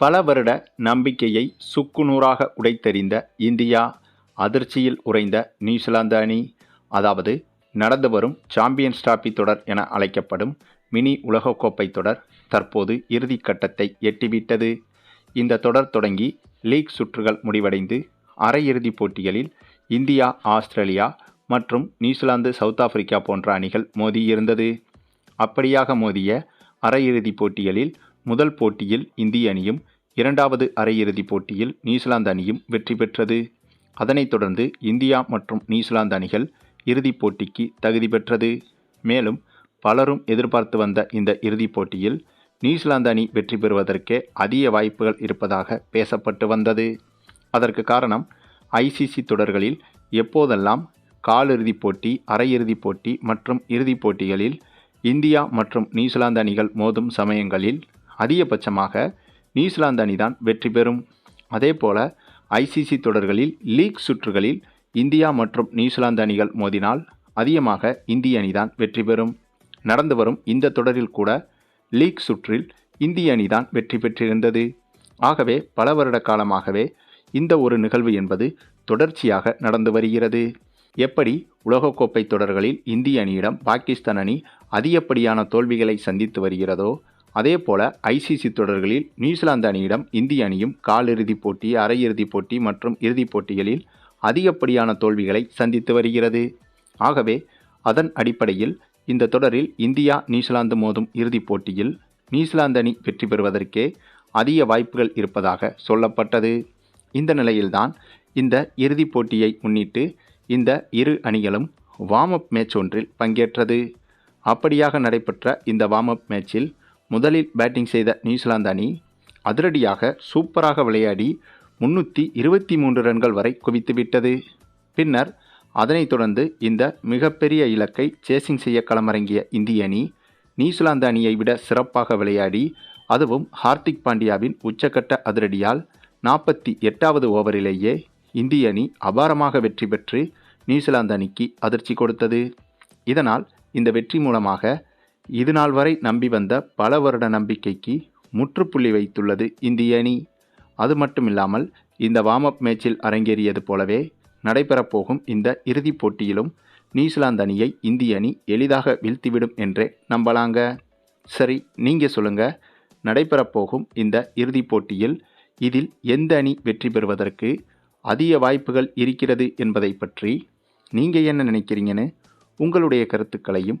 பல வருட நம்பிக்கையை சுக்குநூறாக உடைத்தெறிந்த இந்தியா அதிர்ச்சியில் உறைந்த நியூசிலாந்து அணி அதாவது நடந்து வரும் சாம்பியன்ஸ் டிராபி தொடர் என அழைக்கப்படும் மினி உலகக்கோப்பை தொடர் தற்போது இறுதிக்கட்டத்தை எட்டிவிட்டது. இந்த தொடர் தொடங்கி லீக் சுற்றுகள் முடிவடைந்து அரையிறுதிப் போட்டிகளில் இந்தியா ஆஸ்திரேலியா மற்றும் நியூசிலாந்து சவுத் ஆப்பிரிக்கா போன்ற அணிகள் மோதியிருந்தது. அப்படியாக மோதிய அரையிறுதிப் போட்டிகளில் முதல் போட்டியில் இந்திய அணியும் இரண்டாவது அரையிறுதிப் போட்டியில் நியூசிலாந்து அணியும் வெற்றி பெற்றது. அதனைத் தொடர்ந்து இந்தியா மற்றும் நியூசிலாந்து அணிகள் இறுதிப் போட்டிக்கு தகுதி பெற்றது. மேலும் பலரும் எதிர்பார்த்து வந்த இந்த இறுதிப் போட்டியில் நியூசிலாந்து அணி வெற்றி பெறுவதற்கே அதிக வாய்ப்புகள் இருப்பதாக பேசப்பட்டு வந்தது. அதற்கு காரணம் ஐசிசி தொடர்களில் எப்போதெல்லாம் காலிறுதிப் போட்டி அரையிறுதிப் போட்டி மற்றும் இறுதிப் போட்டிகளில் இந்தியா மற்றும் நியூசிலாந்து அணிகள் மோதும் சமயங்களில் அதிகபட்சமாக நியூசிலாந்து அணிதான் வெற்றி பெறும். அதேபோல ஐசிசி தொடர்களில் லீக் சுற்றுகளில் இந்தியா மற்றும் நியூசிலாந்து அணிகள் மோதினால் அதிகமாக இந்திய அணிதான் வெற்றி பெறும். நடந்து வரும் இந்த தொடரில் கூட லீக் சுற்றில் இந்திய அணிதான் வெற்றி பெற்றிருந்தது. ஆகவே பல வருட காலமாகவே இந்த ஒரு நிகழ்வு என்பது தொடர்ச்சியாக நடந்து வருகிறது. எப்படி உலகக்கோப்பை தொடர்களில் இந்திய அணியிடம் பாகிஸ்தான் அணி அதிகப்படியான தோல்விகளை சந்தித்து வருகிறதோ அதே போல ஐசிசி தொடர்களில் நியூசிலாந்து அணியிடம் இந்திய அணியும் காலிறுதிப் போட்டி அரையிறுதிப் போட்டி மற்றும் இறுதிப் போட்டிகளில் அதிகப்படியான தோல்விகளை சந்தித்து வருகிறது. ஆகவே அதன் அடிப்படையில் இந்த தொடரில் இந்தியா நியூசிலாந்து மோதும் இறுதிப் போட்டியில் நியூசிலாந்து அணி வெற்றி பெறுவதற்கே அதிக வாய்ப்புகள் இருப்பதாக சொல்லப்பட்டது. இந்த நிலையில்தான் இந்த இறுதிப் போட்டியை முன்னிட்டு இந்த இரு அணிகளும் வார்ம் அப் மேட்ச் ஒன்றில் பங்கேற்றது. அப்படியாக நடைபெற்ற இந்த வார்ம் அப் மேட்சில் முதலில் பேட்டிங் செய்த நியூசிலாந்து அணி அதிரடியாக சூப்பராக விளையாடி முன்னூற்றி இருபத்தி மூன்று ரன்கள் வரை குவித்துவிட்டது பின்னர் அதனைத் தொடர்ந்து இந்த மிகப்பெரிய இலக்கை சேசிங் செய்ய களமிறங்கிய இந்திய அணி நியூசிலாந்து அணியை விட சிறப்பாக விளையாடி அதுவும் ஹார்திக் பாண்டியாவின் உச்சக்கட்ட அதிரடியால் நாற்பத்தி எட்டாவது ஓவரிலேயே இந்திய அணி அபாரமாக வெற்றி பெற்று நியூசிலாந்து அணிக்கு அதிர்ச்சி கொடுத்தது. இதனால் இந்த வெற்றி மூலமாக இதுநாள் வரை நம்பி வந்த பல வருட நம்பிக்கைக்கு முற்றுப்புள்ளி வைத்துள்ளது இந்திய அணி. அது மட்டுமில்லாமல் இந்த வார்ம் அப் மேட்சில் அரங்கேறியது போலவே நடைபெறப்போகும் இந்த இறுதிப் போட்டியிலும் நியூசிலாந்து அணியை இந்திய அணி எளிதாக வீழ்த்திவிடும் என்றே நம்பலாங்க. சரி நீங்கள் சொல்லுங்கள் நடைபெறப்போகும் இந்த இறுதிப் போட்டியில் இதில் எந்த அணி வெற்றி பெறுவதற்கு அதிக வாய்ப்புகள் இருக்கிறது என்பதை பற்றி நீங்கள் என்ன நினைக்கிறீங்கன்னு உங்களுடைய கருத்துக்களையும்